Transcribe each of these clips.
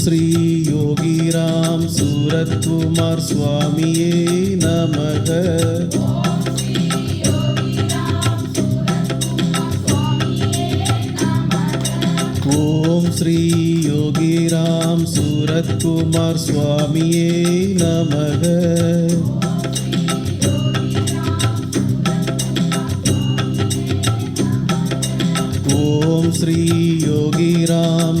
ஓம் ஸ்ரீ யோகிராம் சூரத்குமார் சுவாமியே நமக ஓம் ஸ்ரீ யோகிராம் சூரத்குமார் சுவாமியே நமக ஓம் ஸ்ரீ யோகிராம்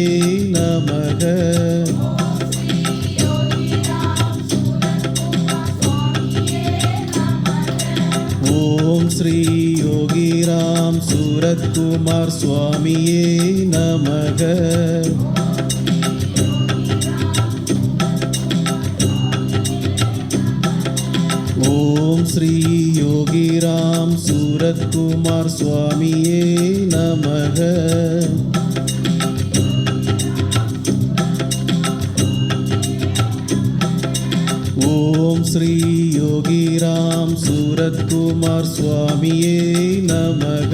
ஓம் ஸ்ரீ யோகிராம் சூரத்குமார் சுவாமியே நமக ஓம் ஸ்ரீ யோகிராம் சூரத்குமார் சுவாமியே நமக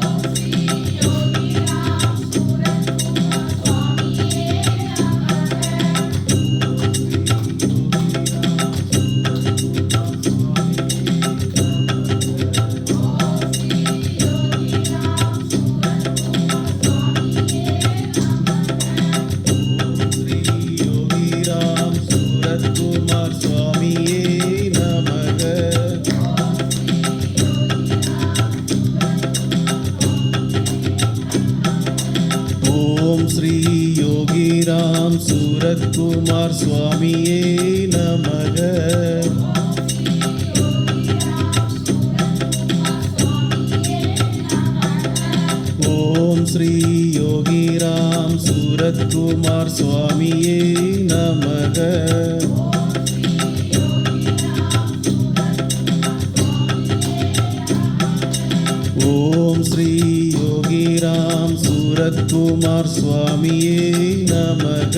ಸನತ್ಕುಮಾರ್ ಸ್ವಾಮಿಯೇ ನಮಗ ಓಂ ಶ್ರೀ ಯೋಗಿರಾಮ್ ಸೂರತ್ಕುಮಾರ್ ಸ್ವಾಮಿಯೇ ನಮಗ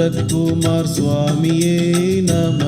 சூரத்குமார் சுவாமியே நமக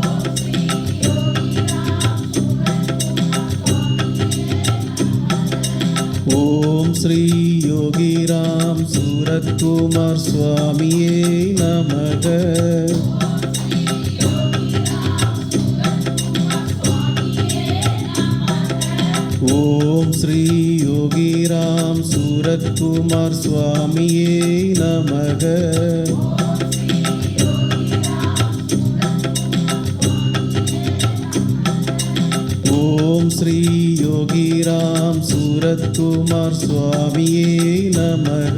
ஓம் ஸ்ரீ யோகிராம் சூரத்குமார் சுவாமியே நமக ஓம் ஸ்ரீ யோகிராம் சூரத்குமார் சுவாமியே நமக ஓம் ஸ்ரீ யோகிராம் சூரத்குமார் சுவாமியே நமக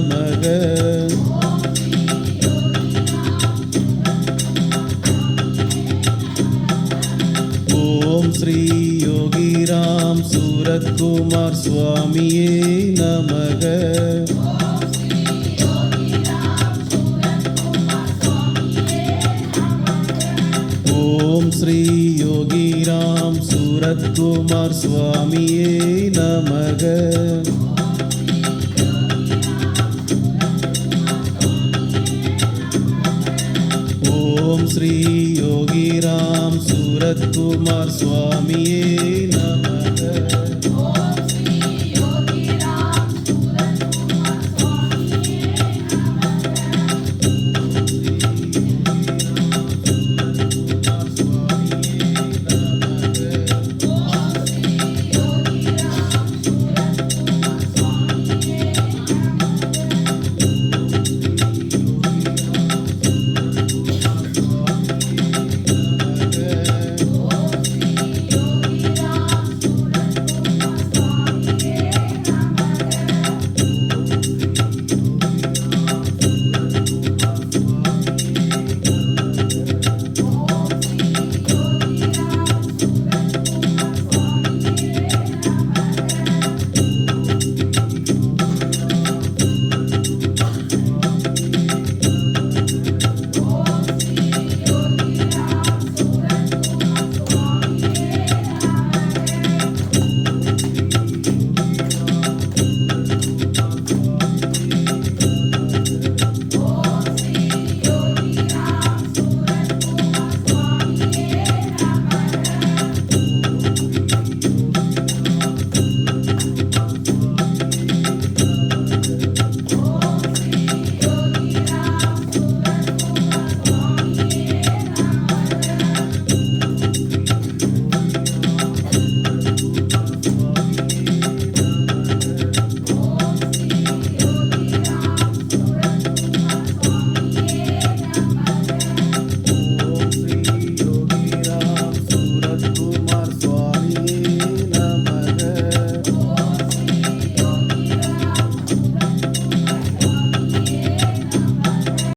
நமக ஓம் ஸ்ரீ யோகிராம் சூரத்குமார் சுவாமியே நமக. ஓம் ஸ்ரீ யோகிராம் சூரத்குமார் சுவாமியே நமக. ஓம் ஸ்ரீ யோகிராம் சூரத்குமார் சுவாமியே